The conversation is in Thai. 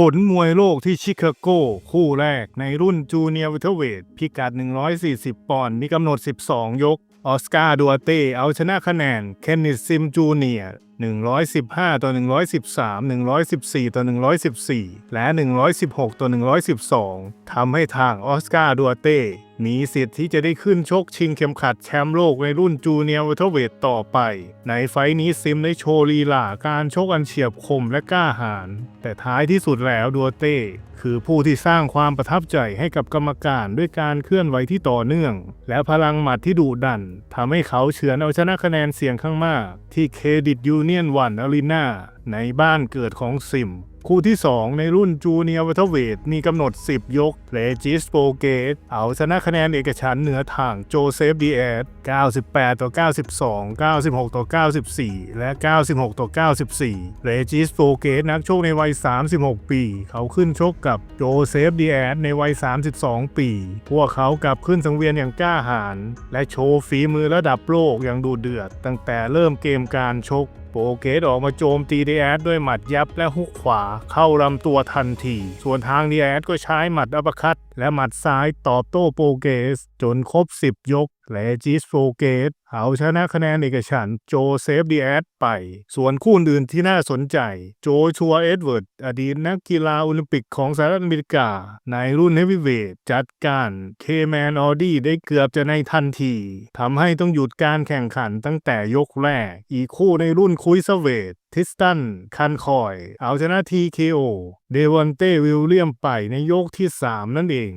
ผลมวยโลกที่ชิคาโก คู่แรกในรุ่นจูเนียร์วิเทเวทพิกัด 140 ปอนด์มีกำหนด 12 ยก ออสการ์ดัวเต้เอาชนะคะแนน เคนนิสซิมจูเนียร์115 ต่อ 113 114 ต่อ 114 และ 116 ต่อ 112 ทำให้ทางออสการ์ดัวเต้ มีสิทธิ์ที่จะได้ขึ้นชกชิงเข็มขัดแชมป์โลกในรุ่นจูเนียร์เวทเวทต่อไป ในไฟนี้ซิมได้โชว์ลีลาการชกอันเฉียบคมและกล้าหาญ แต่ท้ายที่สุดแล้วดัวเต้ คือผู้ที่สร้างความประทับใจให้กับกรรมการด้วยการเคลื่อนไหวที่ต่อเนื่อง และพลังหมัดที่ดุดันทำให้เขาเฉือนเอาชนะคะแนนเสียงข้างมาก ที่เครดิตยูเนียนวันอารีนาในบ้านเกิดของซิม คู่ที่ 2 ในรุ่นจูเนียร์เวเทเวทมีกำหนด 10 ยกเลจิสโปเกต เอาชนะคะแนนเอกฉันเหนือทางโจเซฟดีแอด98 ต่อ 92 96 ต่อ 94 และ 96 ต่อ 94เลจิสโปเกตนักโชคในวัย 36 ปี เขาขึ้นชกกับโจเซฟดีแอดในวัย 32 ปี พวกเขากลับขึ้นสังเวียนอย่างกล้าหาญและโชว์ฝีมือระดับโลกอย่างดูเดือด ตั้งแต่เริ่มเกมการชก โปเกตออกมาโจมตีดีแอดด้วยหมัดยับและฮุกขวาเข้าลำตัวทันที ส่วนทางดีแอดก็ใช้หมัดอัปคัตและหมัดซ้ายตอบโต้โปเกส จนครบ 10 ยก และจิสโปเกตเอาชนะคะแนนเอกฉันโจเซฟดีแอดไป ส่วนคู่อื่นที่น่าสนใจ โจชัวเอ็ดเวิร์ด อดีตนักกีฬาโอลิมปิกของสหรัฐอเมริกา ในรุ่นเฮฟวีเวทจัดการเคแมนออดี้ได้เกือบจะในทันทีทำให้ต้องหยุดการแข่งขันตั้งแต่ยกแรก อีกคู่ในรุ่นคคุยสเวตทิสตัน คันคอย เอาชนะทีเคโอเดวอนเต้วิลเลียมไปในยกที่ 3 นั่นเอง